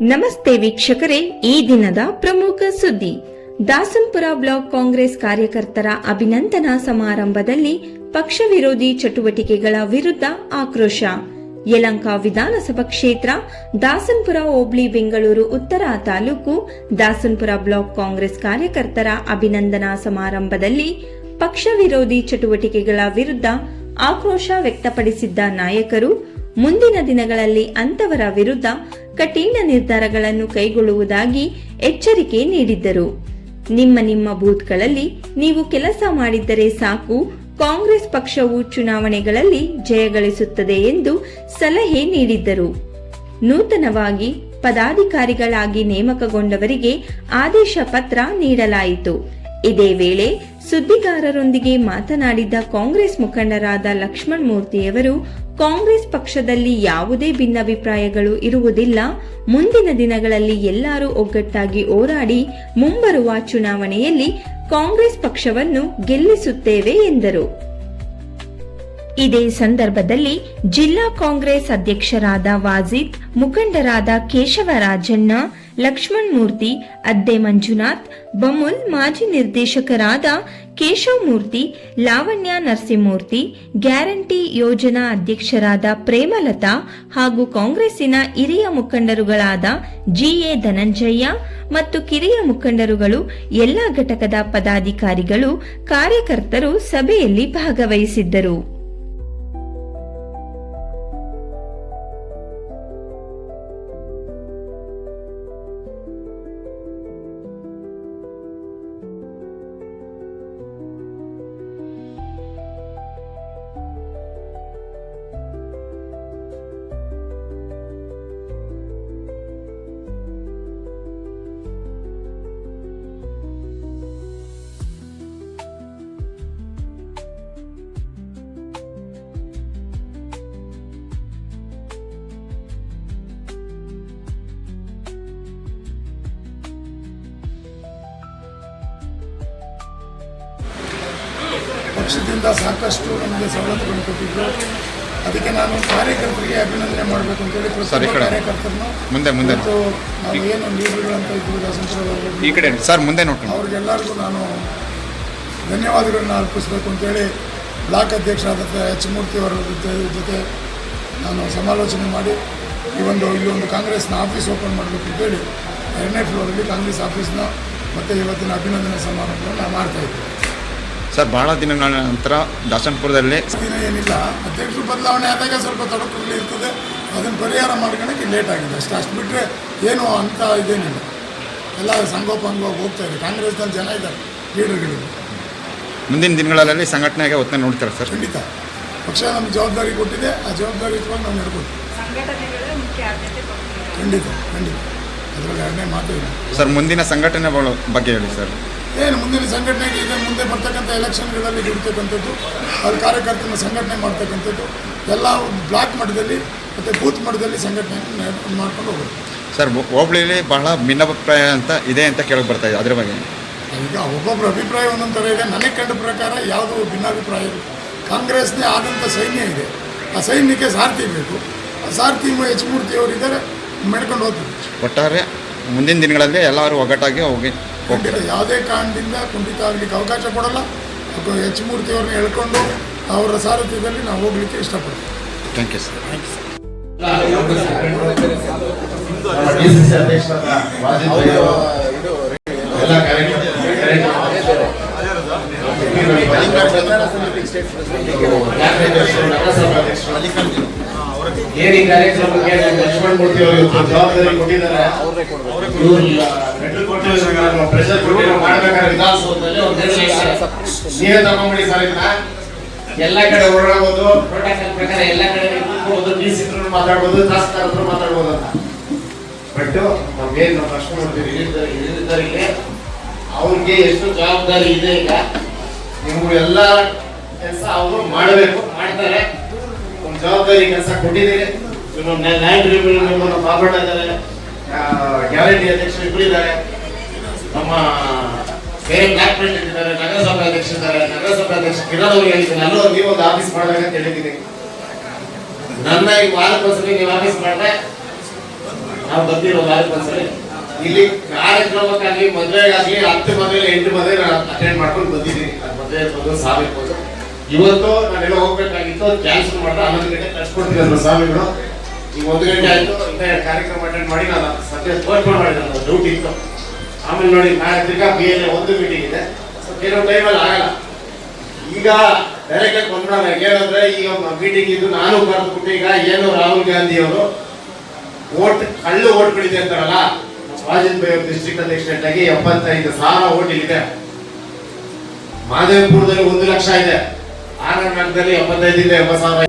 ನಮಸ್ತೆ ವೀಕ್ಷಕರೇ, ಈ ದಿನದ ಪ್ರಮುಖ ಸುದ್ದಿ. ದಾಸಂಪುರ ಬ್ಲಾಕ್ ಕಾಂಗ್ರೆಸ್ ಕಾರ್ಯಕರ್ತರ ಅಭಿನಂದನಾ ಸಮಾರಂಭದಲ್ಲಿ ಪಕ್ಷ ವಿರೋಧಿ ಚಟುವಟಿಕೆಗಳ ವಿರುದ್ಧ ಆಕ್ರೋಶ. ಯಲಂಕ ವಿಧಾನಸಭಾ ಕ್ಷೇತ್ರ, ದಾಸನ್ಪುರ ಹೋಬಳಿ, ಬೆಂಗಳೂರು, ಉತ್ತರ ತಾಲೂಕು, ದಾಸನ್ಪುರ ಬ್ಲಾಕ್ ಕಾಂಗ್ರೆಸ್ ಕಾರ್ಯಕರ್ತರ ಅಭಿನಂದನಾ ಸಮಾರಂಭದಲ್ಲಿ ಪಕ್ಷ ವಿರೋಧಿ ಚಟುವಟಿಕೆಗಳ ವಿರುದ್ಧ ಆಕ್ರೋಶ ವ್ಯಕ್ತಪಡಿಸಿದ್ದ ನಾಯಕರು ಮುಂದಿನ ದಿನಗಳಲ್ಲಿ ಅಂತವರ ವಿರುದ್ಧ ಕಠಿಣ ನಿರ್ಧಾರಗಳನ್ನು ಕೈಗೊಳ್ಳುವುದಾಗಿ ಎಚ್ಚರಿಕೆ ನೀಡಿದ್ದರು. ನಿಮ್ಮ ನಿಮ್ಮ ಬೂತ್ಗಳಲ್ಲಿ ನೀವು ಕೆಲಸ ಮಾಡಿದ್ದರೆ ಸಾಕು, ಕಾಂಗ್ರೆಸ್ ಪಕ್ಷವು ಚುನಾವಣೆಗಳಲ್ಲಿ ಜಯಗಳಿಸುತ್ತದೆ ಎಂದು ಸಲಹೆ ನೀಡಿದ್ದರು. ನೂತನವಾಗಿ ಪದಾಧಿಕಾರಿಗಳಾಗಿ ನೇಮಕಗೊಂಡವರಿಗೆ ಆದೇಶ ಪತ್ರ ನೀಡಲಾಯಿತು. ಇದೇ ವೇಳೆ ಸುದ್ದಿಗಾರರೊಂದಿಗೆ ಮಾತನಾಡಿದ ಕಾಂಗ್ರೆಸ್ ಮುಖಂಡರಾದ ಲಕ್ಷ್ಮಣ್ ಮೂರ್ತಿಯವರು, ಕಾಂಗ್ರೆಸ್ ಪಕ್ಷದಲ್ಲಿ ಯಾವುದೇ ಭಿನ್ನಾಭಿಪ್ರಾಯಗಳು ಇರುವುದಿಲ್ಲ. ಮುಂದಿನ ದಿನಗಳಲ್ಲಿ ಎಲ್ಲರೂ ಒಗ್ಗಟ್ಟಾಗಿ ಹೋರಾಡಿ ಮುಂಬರುವ ಚುನಾವಣೆಯಲ್ಲಿ ಕಾಂಗ್ರೆಸ್ ಪಕ್ಷವನ್ನು ಗೆಲ್ಲಿಸುತ್ತೇವೆ ಎಂದರು. ಇದೇ ಸಂದರ್ಭದಲ್ಲಿ ಜಿಲ್ಲಾ ಕಾಂಗ್ರೆಸ್ ಅಧ್ಯಕ್ಷರಾದ ವಾಜಿದ್ ಮುಖಂಡರಾದ ಕೇಶವರಾಜಣ್ಣ ಲಕ್ಷ್ಮಣ್ ಮೂರ್ತಿ ಅದ್ದೆ ಮಂಜುನಾಥ್, ಬಮುಲ್ ಮಾಜಿ ನಿರ್ದೇಶಕರಾದ ಕೇಶವ್ ಮೂರ್ತಿ ಲಾವಣ್ಯ ನರಸಿಂಹಮೂರ್ತಿ, ಗ್ಯಾರಂಟಿ ಯೋಜನಾ ಅಧ್ಯಕ್ಷರಾದ ಪ್ರೇಮಲತಾ ಹಾಗೂ ಕಾಂಗ್ರೆಸ್ಸಿನ ಹಿರಿಯ ಮುಖಂಡರುಗಳಾದ ಜಿಎ ಧನಂಜಯ್ಯ ಮತ್ತು ಕಿರಿಯ ಮುಖಂಡರುಗಳು ಎಲ್ಲಾ ಘಟಕದ ಪದಾಧಿಕಾರಿಗಳು, ಕಾರ್ಯಕರ್ತರು ಸಭೆಯಲ್ಲಿ ಭಾಗವಹಿಸಿದ್ದರು. ಪಕ್ಷದಿಂದ ಸಾಕಷ್ಟು ನಮಗೆ ಸವಲತ್ತುಗಳನ್ನು ಕೊಟ್ಟಿದ್ರು. ಅದಕ್ಕೆ ನಾನು ಕಾರ್ಯಕರ್ತರಿಗೆ ಅಭಿನಂದನೆ ಮಾಡಬೇಕು ಅಂತೇಳಿ ಸರ್, ಈ ಕಡೆ. ಕಾರ್ಯಕರ್ತರನ್ನು ಮುಂದೆ. ಮುಂದೆ ನಾವು ಏನು ಲೀಡರ್ಗಳಂತ ಇದ್ವಿ ದಾಸಂಪುರ ಈ ಕಡೆ ಸರ್ ಮುಂದೆ ನೋಡ್ತೀನಿ ಅವ್ರಿಗೆಲ್ಲರಿಗೂ ನಾನು ಧನ್ಯವಾದಗಳನ್ನ ಅರ್ಪಿಸಬೇಕು ಅಂತೇಳಿ ಬ್ಲಾಕ್ ಅಧ್ಯಕ್ಷರಾದಂಥ ಎಚ್ ಮೂರ್ತಿ ಅವರ ಜೊತೆ ಜೊತೆ ನಾನು ಸಮಾಲೋಚನೆ ಮಾಡಿ ಈ ಒಂದು ಇಲ್ಲಿ ಒಂದು ಕಾಂಗ್ರೆಸ್ನ ಆಫೀಸ್ ಓಪನ್ ಮಾಡಬೇಕು ಅಂತೇಳಿ ಎರಡನೇ ಫ್ಲೋರಲ್ಲಿ ಕಾಂಗ್ರೆಸ್ ಆಫೀಸ್ನ ಮತ್ತು ಇವತ್ತಿನ ಅಭಿನಂದನೆ ಸಮಾರಂಭವನ್ನು ನಾನು ಮಾಡ್ತಾ ಇದ್ದೀವಿ ಸರ್ ಬಹಳ ದಿನಗಳ ನಂತರ ದಾಸನಪುರದಲ್ಲಿ ದಿನ ಏನಿಲ್ಲ ಅಧ್ಯಕ್ಷರು ಬದಲಾವಣೆ ಆದಾಗ ಸ್ವಲ್ಪ ತೊಡಕುಗಳು ಇರ್ತದೆ. ಅದನ್ನು ಪರಿಹಾರ ಮಾಡ್ಕೊಳಕ್ಕೆ ಲೇಟ್ ಆಗಿದೆ. ಅಷ್ಟು ಅಷ್ಟು ಬಿಟ್ಟರೆ ಏನು ಅಂತ ಇದೇನಿಲ್ಲ. ಎಲ್ಲ ಸಂಗೋಪಾಂಗವಾಗಿ ಹೋಗ್ತಾ ಇದೆ. ಕಾಂಗ್ರೆಸ್ನಲ್ಲಿ ಜನ ಇದ್ದಾರೆ ಲೀಡರ್ಗಳು. ಮುಂದಿನ ದಿನಗಳಲ್ಲಿ ಸಂಘಟನೆಗೆ ಒತ್ತನೆ ನೋಡ್ತಾರೆ ಸರ್? ಖಂಡಿತ. ಪಕ್ಷ ನಮ್ಗೆ ಜವಾಬ್ದಾರಿ ಕೊಟ್ಟಿದೆ. ಆ ಜವಾಬ್ದಾರಿ ಇಟ್ಕೊಂಡು ನಾವು ನಡ್ಕೊತೀವಿ ಸಂಘಟನೆಗಳೇ ಮುಖ್ಯ ಆದ್ಯತೆ ಕೊಡ್ತೀವಿ ಖಂಡಿತ ಖಂಡಿತ. ಅದರಲ್ಲಿ ಎರಡನೇ ಮಾತು ಇಲ್ಲ. ಸರ್ ಮುಂದಿನ ಸಂಘಟನೆ ಬಗ್ಗೆ ಹೇಳಿ ಸರ್. ಏನು ಮುಂದಿನ ಸಂಘಟನೆಗೆ ಇದೆ ಮುಂದೆ ಬರ್ತಕ್ಕಂಥ ಎಲೆಕ್ಷನ್ಗಳಲ್ಲಿ ಗೆಲ್ತಕ್ಕಂಥದ್ದು ಅವ್ರ ಕಾರ್ಯಕರ್ತನ ಸಂಘಟನೆ ಮಾಡ್ತಕ್ಕಂಥದ್ದು ಎಲ್ಲ ಬ್ಲಾಕ್ ಮಟ್ಟದಲ್ಲಿ ಮತ್ತು ಬೂತ್ ಮಟ್ಟದಲ್ಲಿ ಸಂಘಟನೆ ಮಾಡ್ಕೊಂಡು ಹೋಗೋದು. ಸರ್ ಹೋಬಳಿಯಲ್ಲಿ ಹೋಬಳಿಲಿ ಬಹಳ ಭಿನ್ನಾಭಿಪ್ರಾಯ ಅಂತ ಇದೆ ಅಂತ ಕೇಳಕ್ಕೆ ಬರ್ತಾ ಇದೆ. ಅದರ ಬಗ್ಗೆ? ಈಗ ಒಬ್ಬೊಬ್ಬರ ಅಭಿಪ್ರಾಯ ಒಂದೊಂದು ಥರ ಇದೆ. ನನಗೆ ಕಂಡ ಪ್ರಕಾರ ಯಾವುದು ಭಿನ್ನಾಭಿಪ್ರಾಯ ಇಲ್ಲ ಕಾಂಗ್ರೆಸ್ನೇ ಆದಂಥ ಸೈನ್ಯ ಇದೆ. ಆ ಸೈನ್ಯಕ್ಕೆ ಸಾರಥಿ ಬೇಕು. ಆ ಸಾರಥಿ ಎಚ್ ಮೂರ್ತಿಯವರಿದ್ದಾರೆ ಮೆಡ್ಕೊಂಡು ಹೋಗ್ತೀವಿ ಒಟ್ಟಾರೆ ಮುಂದಿನ ದಿನಗಳಲ್ಲಿ ಎಲ್ಲರೂ ಒಗ್ಗಟ್ಟಾಗಿ ಹೋಗಿ ಹೋಗ್ತಾರೆ ಯಾವುದೇ ಕಾರಣದಿಂದ ಕುಂಠಿತ ಆಗಲಿಕ್ಕೆ ಅವಕಾಶ ಕೊಡಲ್ಲ. ಅಥವಾ ಎಚ್ ಮೂರ್ತಿಯವ್ರನ್ನ ಹೇಳ್ಕೊಂಡು ಅವರ ಸಾರಥ್ಯದಲ್ಲಿ ನಾವು ಹೋಗ್ಲಿಕ್ಕೆ ಇಷ್ಟಪಡ್ತೀವಿ. Thank you sir thank you sir ಎಲ್ಲ ಕಾರ್ಯಕ್ರಮ ಏನು ಈ ಕಾರ್ಯಕ್ರಮಕ್ಕೆ ಲಕ್ಷ್ಮಣ್ ಮೂರ್ತಿ ಅವರು ಜವಾಬ್ದಾರಿ ಕೊಟ್ಟಿದ್ದಾರೆ. ಇವ್ರು ಲೆಟರ್ ಕೊಟ್ಟು ನಮ್ಮ ಪ್ರೆಷರ್ ಕೊಟ್ಟು ನಾವು ಮಾಡ್ಬೇಕಾದ್ರೆ ವಿಧಾನಸೌಧದಲ್ಲಿ ಒಂದು ನೀವೇ ತಗೊಂಡ್ಬಿಡಿ ಸರ್ ಇದನ್ನ. ಎಲ್ಲ ಕಡೆ ಓಡಾಡ್ಬೋದು ಪ್ರೋಟೋಕಾಲ್ ಪ್ರಕಾರ ಎಲ್ಲ ಕಡೆ ಕೂತ್ಕೊಬೋದು ಡಿ ಸಿ ಮಾತಾಡ್ಬೋದು ಮಾತಾಡ್ಬೋದು ಅಂತ. ಬಟ್ ನಮ್ಗೇನು ನಮ್ಮ ಪ್ರಶ್ನೆ ಮಾಡ್ತೀವಿ ಹಿರಿಯರಿಗೆ ಅವ್ರಿಗೆ ಎಷ್ಟು ಜವಾಬ್ದಾರಿ ಇದೆ ಈಗ ನೀವು ಎಲ್ಲ ಕೆಲಸ ಅವರು ಮಾಡಬೇಕು ಮಾಡ್ತಾರೆ. ಜವಾಬ್ದಾರಿ ಕೆಲಸ ಕೊಟ್ಟಿದ್ದೀರಿ ಲ್ಯಾಂಡ್ ರಿವ್ಯೂ ಮೆಂಬರ್ ಪಾಪಣ್ಣ ಇದ್ದಾರೆ. ಗ್ಯಾರಂಟಿ ಅಧ್ಯಕ್ಷರು ಇಬ್ಬರು ಇದ್ದಾರೆ. ನಮ್ಮ ಬೇರೆ ಬ್ಲಾಕ್ ಪ್ರೆಸಿಡೆಂಟ್ ಇದ್ದಾರೆ ನಗರಸಭಾ ಅಧ್ಯಕ್ಷ ಇದ್ದಾರೆ. ನಗರಸಭಾ ಅಧ್ಯಕ್ಷ ಕಿರಣ್ ಅವರು ಹೇಳಿದ್ದೀನಿ ಅಲ್ಲೂ ನೀವು ಒಂದು ಆಫೀಸ್ ಮಾಡಬೇಕು ಅಂತ ಹೇಳಿದ್ದೀನಿ. ನನ್ನ ಈ ವಾರಕ್ಕೊಂದ್ಸರಿ ನೀವು ಆಫೀಸ್ ಮಾಡಿದ್ರೆ ನಾವು ಬಂದಿರೋ ವಾರಕ್ಕೆ ಒಂದ್ಸಲಿ ಇಲ್ಲಿ ಕಾರ್ಯಕ್ರಮಕ್ಕಾಗಿ ಮದುವೆಗಾಗಲಿ, ಹತ್ತು ಮದುವೆ ಎಂಟು ಮದುವೆ ನಾನು ಅಟೆಂಡ್ ಮಾಡ್ಕೊಂಡು ಬಂದಿದ್ದೀನಿ. ಮದುವೆ ಇರ್ಬೋದು ಸಾವು ಇರ್ಬೋದು ಇವತ್ತು ನಾನೆಲ್ಲ ಹೋಗ್ಬೇಕಾಗಿತ್ತು ಕ್ಯಾನ್ಸಲ್ ಮಾಡಿದ್ರೆ ಹನ್ನೊಂದು ಗಂಟೆ ಕಳ್ಸ್ಕೊಡ್ತಿದ್ರು ಸ್ವಾಮಿಗಳು. ಈಗ ಒಂದು ಗಂಟೆ ಆಯ್ತು ಇಂಥ ಕಾರ್ಯಕ್ರಮ ಅಟೆಂಡ್ ಮಾಡಿ ನಾನು. ಸದ್ಯ ಪೋಸ್ಟ್ಪೋನ್ ಮಾಡಿದೆ ನನ್ನ ಡ್ಯೂಟಿ ಇತ್ತು. ಆಮೇಲೆ ನೋಡಿ, ನಾಳೆ ತಿರ್ಗಾ ಬಿ ಎಲ್ ಒಂದು ಮೀಟಿಂಗ್ ಇದೆ. ಸೊ ಕೆಲವು ಟೈಮಲ್ಲಿ ಆಗಲ್ಲ. ಈಗ ಡೈರೆಕ್ಟ್ ಆಗಿ ಬಂದ್ಬಿಡೋಣ ಏನಂದ್ರೆ ಈಗ ಮೀಟಿಂಗ್ ಇದ್ದು ನಾನು ಬರೆದ್ಬಿಟ್ಟು ಈಗ ಏನು ರಾಹುಲ್ ಗಾಂಧಿ ಅವರು ಓಟ್, ಕಳ್ಳು ಬಿಡಿದೆ ಅಂತಾರಲ್ಲ ವಾಜಪೇಯಿ ಡಿಸ್ಟ್ರಿಕ್ಟ್ ಎಕ್ಸ್ಟೆಂಟ್ ಆಗಿ ಎಪ್ಪತ್ತೈದು ಸಾವಿರ ಓಟ್ ಇದೆ ಮಾದೇವಪುರದಲ್ಲಿ ಒಂದು ಲಕ್ಷ ಇದೆ. ಆನಂದ್ ಎಪ್ಪತ್ತೈದಿಂದ ಎಂಬತ್ತು ಸಾವಿರ